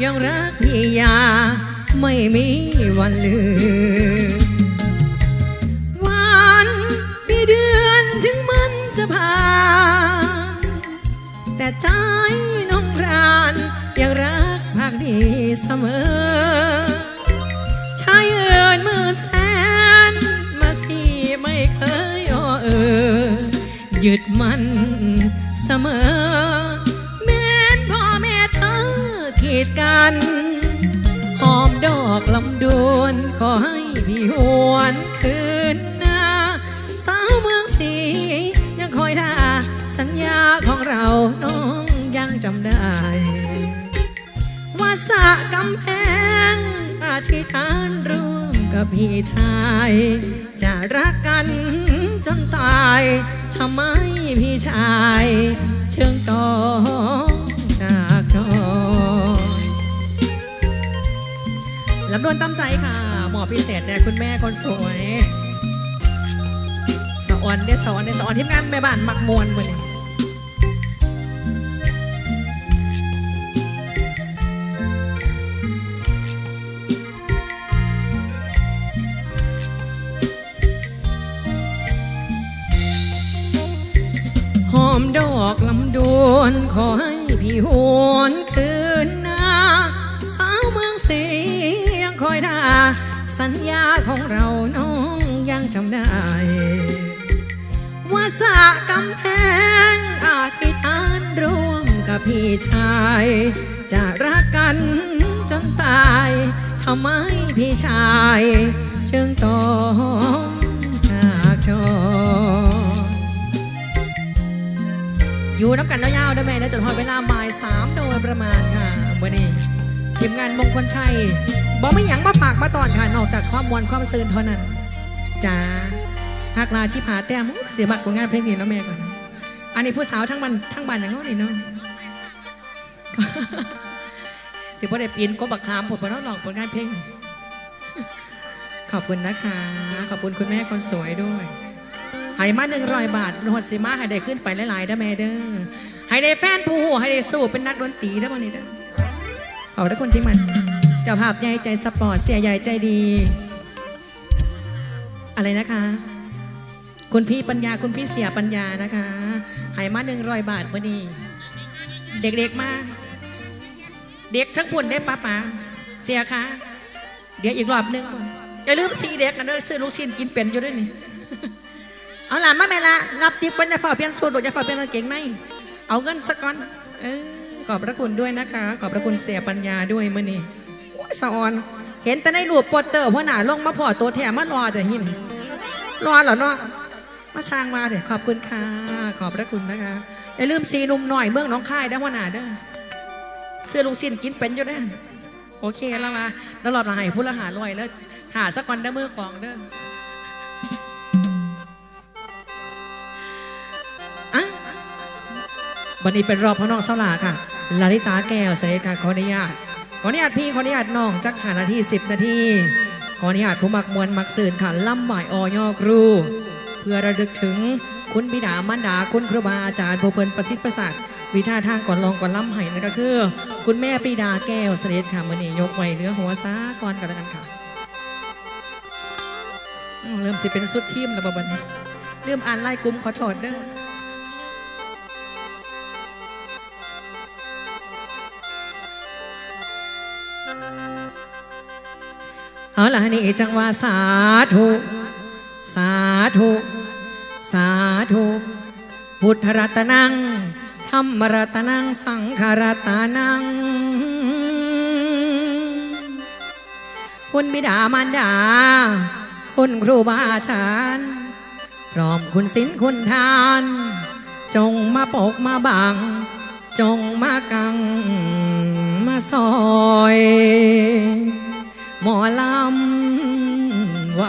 ยังรักพี่ยา ไม่มีวันลืม วันปีเดือนถึงมันจะผ่าน แต่ใจน้องรานยังรักภาคดีเสมอชายเอิญหมื่นแสน มาสีไม่เคยอ้อเออ หยึดมันเสมอ กีดกัน หอมดอกลำดวนขอให้พี่หวนคืนหน้าสาวเมืองสียังคอยท่าสัญญาของเราน้องยังจำได้ว่าสะกำแพงอาธิษฐานร่วมกับพี่ชาย จะรักกันจนตายทำไมพี่ชาย เชิงต่อจากจอ ลำดวนตั้มใจค่ะ หมอพิเศษเนี่ยคุณแม่คนสวยสะออนได้สะออนได้สะออนทีมงานแม่บ้านมักมวนวันนี้หอมดอกลำดวนขอให้ ญาของเราน้องยังจำได้ ว่าสะกำแพงอาธิษฐานร่วมกับพี่ชาย จะรักกันจนตายทำไมพี่ชายจึงต้องจากจออยู่น้ำกันยาวๆได้ไหมนะจนพอเวลาบ่ายสามโดยประมาณค่ะวันนี้ ทีมงานมงคลชัยบอกไม่หยังมาฝากมาตอนค่ะนอกจากความมวลความซื่นเท่านั้นจ้าหักลาชิพาแต้มเสียบักผลงานเพลงนี้แล้วแม่ก่อน อันนี้ผู้สาวทั้งบันทั้งบันอย่างน้นนี่เนาะสิบ่ได้ปีนก็บักคามผลผลน้องหลองผลงานเพลงขอบคุณนะคะ ขอบคุณคุณแม่คนสวยด้วยให้มาหนึ่งร้อยบาทหดสิมาให้ได้ขึ้นไปหลายๆได้แม่เด้อให้ได้แฟนผู้หูให้ได้สู้เป็นนักดนตรีได้อวันนี้เด้อ ขอบทุกคนที่มันเจ้าภาพใหญ่ใจสปอร์ตเสียใหญ่ใจดี อะไรนะคะ คุณพี่ปัญญาคุณพี่เสียปัญญานะคะให้มาหนึ่งร้อยบาทวันนี้เด็กๆมา เด็กทั้งปุ่นได้ป้าป๋าเสียคะเดี๋ยวอีกรอบหนึงอย่าลืมสีเด็กกันเด้อซื้อลูกชิ้นกินเป็นอยู่ด้วยนี่เอาล่ะมาแม่ละรับติปกันจะฝ่าเปลี่ยนสูตรหรือจะฝ่าเปลี่ยนเกางเกงในเอาเงินสักก้อนเออ ขอบพระคุณด้วยนะคะ ขอบพระคุณเสียปัญญาด้วยมื่อนี้โอ้ยสะออน เห็นแต่ในรูปโปสเตอร์พ่อหนาลงมาพอตัวแถมมารอจะหินรอเหรอเนาะมาช่างมาเดี๋ยวขอบคุณค่ะ ขอบพระคุณนะคะอย่าลืมซีนุ่มหน่อยเมืองน้องค่ายได้พ่อหนาเด้อเสื้อลูกสิ้นกินเป็นอยู่ได้โอเคแล้วมาแล้วหลอดมาให้ผู้ละหาลอยแล้ว หาสักก้อนได้อมือกองเด้ออะวันนี้เป็นรอบพ่อน้องเสาลาค่ะ ลาลิตาแก้วเสด็จค่ะขออนุญาตขออนุญาตพี่ขออนุญาตน้องจักหานาทีสิบนาทีขออนุญาตผู้มักมวลมักสื่นค่ะล่ำหมายออยอครู เพื่อระลึกถึงคุณบิดามารดาคุณครูบาอาจารย์ผู้เพิ่นประสิทธิ์ประสาทวิชาทางก่อนลองก่อนล่ำไห้นั่นก็คือ คุณแม่ปรีดาแก้วเสด็จค่ะมื่อนี้ยกไว้เนื้อหัวซาก่อนกันแล้วกันค่ะเริ่มสิเป็นสุดทีมแล้วบัดนี้เริ่มอ่านไล่กลุ่มขอโทษเด้อ เอาล่ะนี่จังว่าสาธุ สาธุ สาธุ พุทธรัตนังธรรมรัตนัง สังฆรัตนัง คุณบิดามารดา คุณครูบาอาจารย์ พร้อมคุณศิลคุณทาน จงมาปกมาบัง จงมากัง มาซอย หมอลำไหว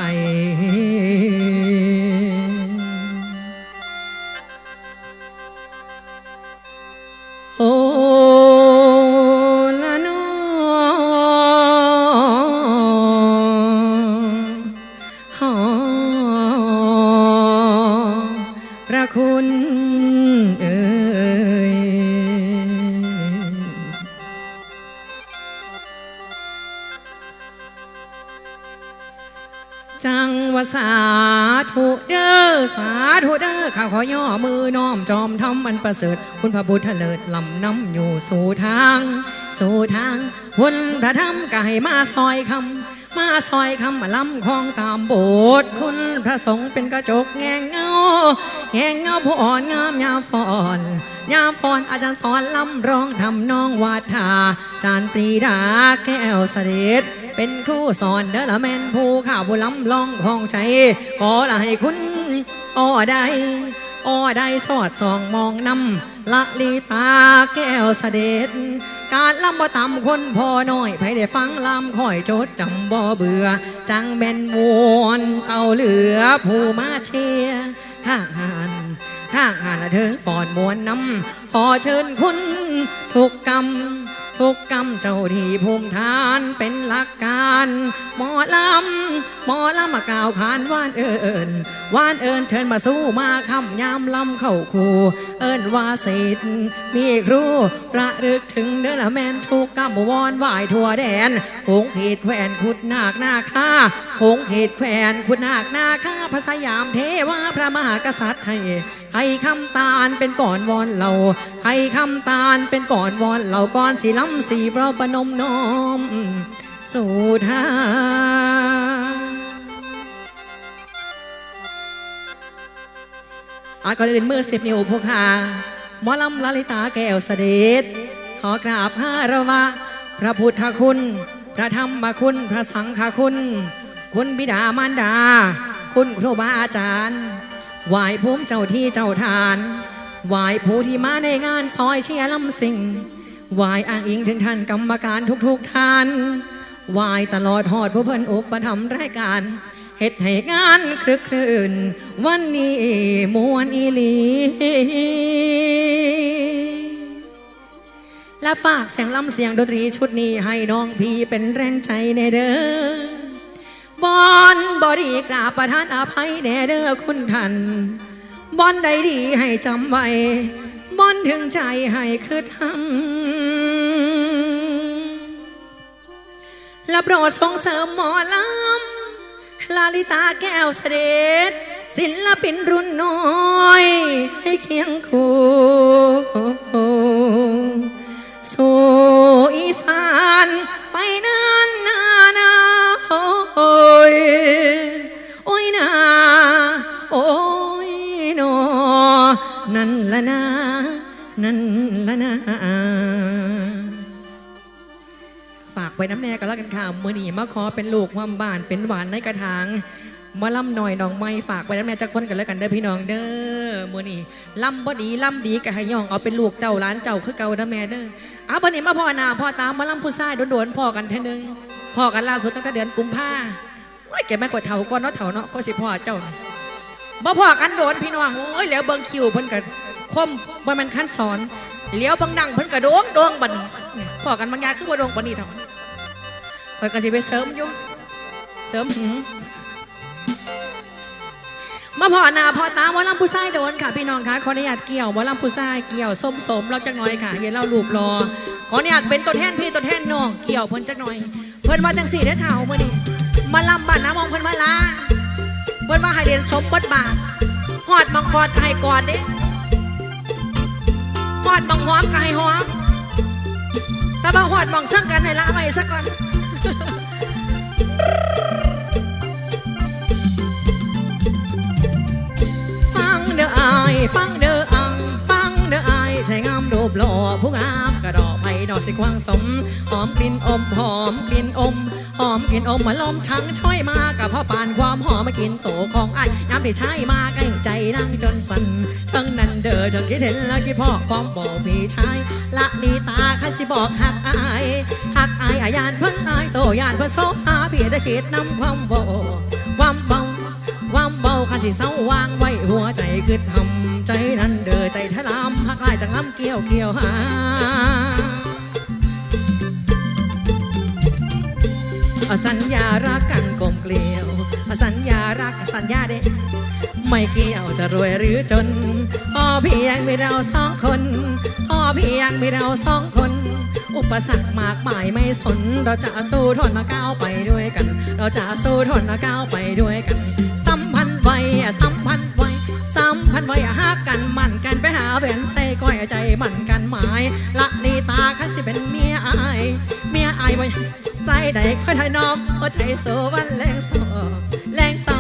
อสาธุเด้อข้าขอย่อมือน้อมจอมทำมันประเสริฐ คุณพระพุทธเลิศลำน้ำอยู่สู่ทาง สู่ทางหุ่นพระธรรมก็ให้มาซอยคำมาซอยคำมาลำคลองตามโบสถ์คุณพระสงฆ์เป็นกระจกแงงเงาแงงเงาผู้อ่อนงามยาฟอนยาฟอนอาจารย์สอนลำร้องทำนองวาทาจานปรีดาแก้วเสด็จเป็นครูสอนเดลแมนผู้ข่าวผู้ล้ำลองของใจขอละให้คุณ อ้อได้อ้อได้สอดส่องมองนำละลีตาแก้วเสด็จ การลำบ่ต่ำคนพอน้อยไผได้ฟังลำคอยโจดจำบ่เบื่อ จังแม่นมวนเอาเหลือผู้มาเชียข้างหันข้างหันละเถิงฟอนมวนนำขอเชิญคุณทุกกรรมทุกกรรมเจ้าที่ภูมิทานเป็นหลักการ หมอลำหมอลำมากล่าวขานว่านเอิญว่านเอิญเชิญมาสู้มาคำยามลำเข้าคูเอิญว่าสิทธิ์มีครูระลึกถึงเด้อละแมนชูกกำวอนไหวายทั่วแดนโขงเขตแขวนขุดนาคนาคาโขงเขตแขวนขุดนาคนาคาพระสยามเทวาพระมหากษัตริย์ให้ใครคำตาลเป็นก่อนวอนเราใครคำตาลเป็นก่อนวอนเราก่อนสีล้ำสีเราปนมน้อมสู่ทาง อาก็เลยเมื่อสิบนิ้วพวกขาหมอลำลลิตาแก้วเสด็จขอกราบพระระวะพระพุทธคุณ พระธรรมคุณ พระสังฆคุณ คุณบิดามารดา คุณครูบาอาจารย์ไหวภูมิเจ้าที่เจ้าทานไหวผู้ที่มาในงานซอยเชียร์ลำสิงไหวอ้างอิงถึงท่านกรรมการทุกๆท่านไหวตลอดหอดผู้เพิ่นอุปถัมภ์รายการ ฮ็ดให้งานคลึกคลื่นวันนี้มวนอีหลีและฝากเสียงลำเสียงดนตรีชุดนี้ให้น้องพี่เป็นแรงใจในเด้อบอนบอดีกราประทานอภัยแน่เด้อคุณท่านบอนใดดีให้จำไว้บอนถึงใจให้คืดหังและโปรดส่งเสริมหมอลำ ลาลิตาแก้วเสด็จศิลปินรุ่นน้อย ให้เคียงคู่สู่อีสานไปนานนานาโอ้ยโอ้ยนาโอ้ยนอนั่นละนานั่นละนา ไว้น้ำแน่กันแล้วกันค่ะมือหนีมาขอเป็นลูกความบ้านเป็นหวานในกระถางมาล่ำหน่อยน้องไม่ฝากไว้น้ำแน่จะคนกันแล้วกันเด้อพี่น้องเด้อมือหนีล่ำบ่ดีล่ำดีก็ให้ย่องเอาเป็นลูกเจ้าร้านเจ้าคือเก่านะแม่เด้อเอาบันนี้มาพ่อนาพ่อตามมาล่ำผู้ชายโดนๆพ่อกันเท่นึงพ่อกันล่าสุดตั้งแต่เดือนกุมภาว่าแกไม่กดเถาก่อนเนาะเถาเนาะก็สิพ่อเจ้าบ่พ่อกันโดนพี่น้องโอ้ยแล้วเบิ่งคิวเพิ่นก็คมบ่มันขั้นสอนเลี้ยวเบังดังเพิ่นก็โดงโดงบัดนี้พ่อกันบางยาคือบ่โดงบัดนี้เท่า คอยก็สิไปเสริมอยู่เสริมหืมมาพอหนาพอตามวอลำผู้ชายโดนค่ะ พี่น้องคะขออนุญาตเกี่ยววอลำผู้ชายเกี่ยวส้มสมเราจักหน่อยค่ะเห็นเราลูบรอขออนุญาตเป็นตัวแทนพี่ตัวแทนน้องเกี่ยวเพิ่นจักหน่อย เพิ่นมาจังสี่ได้เท่ามื่อนี้มาลำบัดน้ำมองเพิ่นมาลาเพิ่นมาให้เรียนสมบทบาทหอดมังกรไก่ก่อนเด้หอดมังหอมไก่หอมแต่บางหอดมองซ้ำกันให้ละไปสักก่อน ฟังเด้ออายฟังเด้ออัง ฟังเด้ออายใช้งามรูปหล่อผู้งามกระดอกไผ่ดอกสิควางสมหอมกลิ่นอมหอมกลิ่นอมหอมกลิ่นอมมาลมทั้งช่อยมากับพ่อปานความหอมมากินโตของอายน้ำที่ใช้มาใกล้ใจนั่งจนสั่นทั้งนั้นเด้อทั้งคิดเห็นแล้วคิดพ่อความบอกพี่ชาย ละลีตาคันสิบอกหักอายหักอายอายานเพิ่นอายโตยานเพิ่นโซหาพี่ได้คิดนำความบ่ความเบาความเบาคันสิเศร้าวางไว้หัวใจคือทำใจนั้นเด้อใจทะลำหักลายจังลำเกี่ยวเกี่ยวหาเอาสัญญารักกันกลมเกลียว สัญญารักสัญญาเด้ไม่เกี่ยวจะรวยหรือจนพอเพียงมีเราสองคนพอเพียงมีเราสองคน อุปสรรคมากมายไม่สน เราจะสู้ทนก้าวไปด้วยกัน เราจะสู้ทนก้าวไปด้วยกัน สัมพันธ์ไว้สัมพันธ์ไว้สัมพันธ์ไว้อะฮักกันมั่นกันไปหาแหวนใส่ก้อยใจมั่นกันหมาย ละลีตาคันสิเป็นเมียอาย เมียอายไว้ ใจใดค่อยถอยน้อมหัวใจโซวันแรงโซแรงเศร้า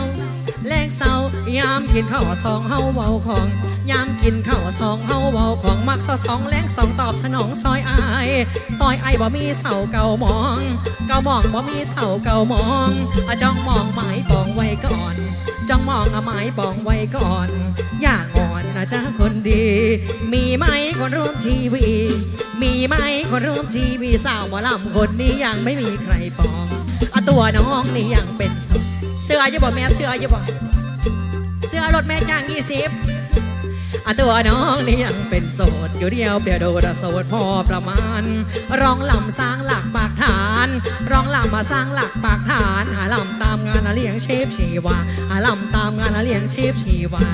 แรงเศร้ายามกินข้าวสองเฮาเบาของ ยามกินข้าวสองเฮาเบาของมักซอสองแรงสองตอบสนองซอยอายซอยไอบ่มีเสาเก่ามอง เก่ามองบ่มีเสาเก่ามองอะจ้องมองหมายปองไว้ก่อนจ้องมองอะหมายปองไว้ก่อน อย่าอ่อนนะจ้าคนดี มีไหมคนร่วมชีวี มีไหมคนร่วมชีวีสาวหมอลำคนนี้ยังไม่มีใครปองอตัวน้องนี่ยังเป็นเสื้ออยู่บ่แม่เสื้ออยู่บ่เสื้อรถแม่จ้างยี่สิบ อะตัวน้องนี่ยังเป็นโสด อยู่เดียวเปียวโดดโสดพอประมาณ ร้องลำสร้างหลักปากฐาน ร้องลำมาสร้างหลักปากฐานหาลำตามงานอะเลี้ยงชีพชีวาหาลำตามงานอะเลี้ยงชีพชีวา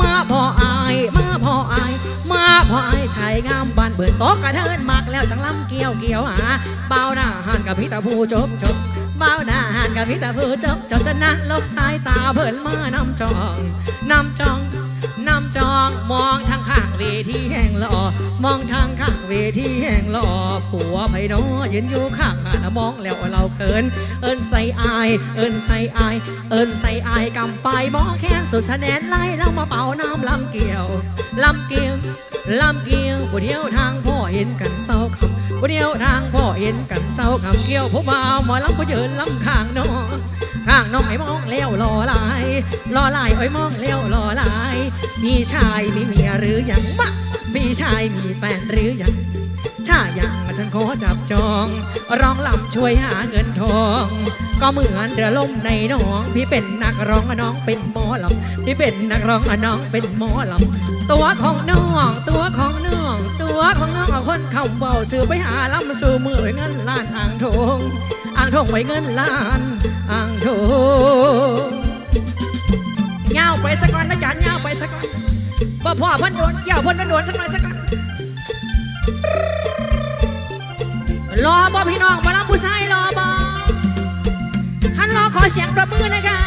มาพออายมาพออายมาพออายชายงามบานเบิดโต๊ะกระเทินมักแล้วจังลำเกี่ยวเกี่ยวหาเบาหน้าหันกับพี่ตาผู้จบจบเบ้าหน้าหานกับพี่ตาผู้จบจบจะนั่งลบสายตาเพิ่นมานำจองนำจอง น้ำจองมองทางข้างเวทีแห่งหล่อมองทางข้างเวทีแห่งหล่อผัวไผโนยืนอยู่ข้างหน้ามองแล้วเราเขิน เอิ้นใส่อาย เอิ้นใส่อาย เอิ้นใส่อายกำไฟบ่แค้นสุดแสนนไล่เรามาเป่าน้ำลำเกี่ยวลำเกี่ยวลำเกียวผู้เดียวทางพ่อเห็นกันเศร้าคำผู้เดียวทางพ่อเห็นกันเศร้าคำเกี่ยวผู้บ่าวหมอลำผู้ยืนลำข้างน้อง น้องไอ้มองเลี้ยวรอลายรอลายไอ้มองเลี้ยวรอลายพี่ชายมีเมียหรือยังมะพี่ชายมีแฟนหรือยังถ้ายังฉันขอจับจองร้องลำช่วยหาเงินทอง ก็เหมือนเรือล่มในหนอง พี่เป็นนักร้องน้องเป็นหมอลำพี่เป็นนักร้องน้องเป็นหมอลำตัวของน้องตัวของน้องตัวของน้องเอาคนเข้าเบาซื้อไปหาลำสู่มือเงินล้านอ่างทอง อ่างทองไว้เงินล้านอ่างทองเงาวไปสักก่อนนะจ๊ะเงาวไปสักก่อนบ่พ่อพิ่นโดนเกี่ยวพิ่นโดนสักหน่อยสักก่อนรอบ่พี่น้องมาลำผู้ชายรอบ่คันรอขอเสียงประมือหนะคะ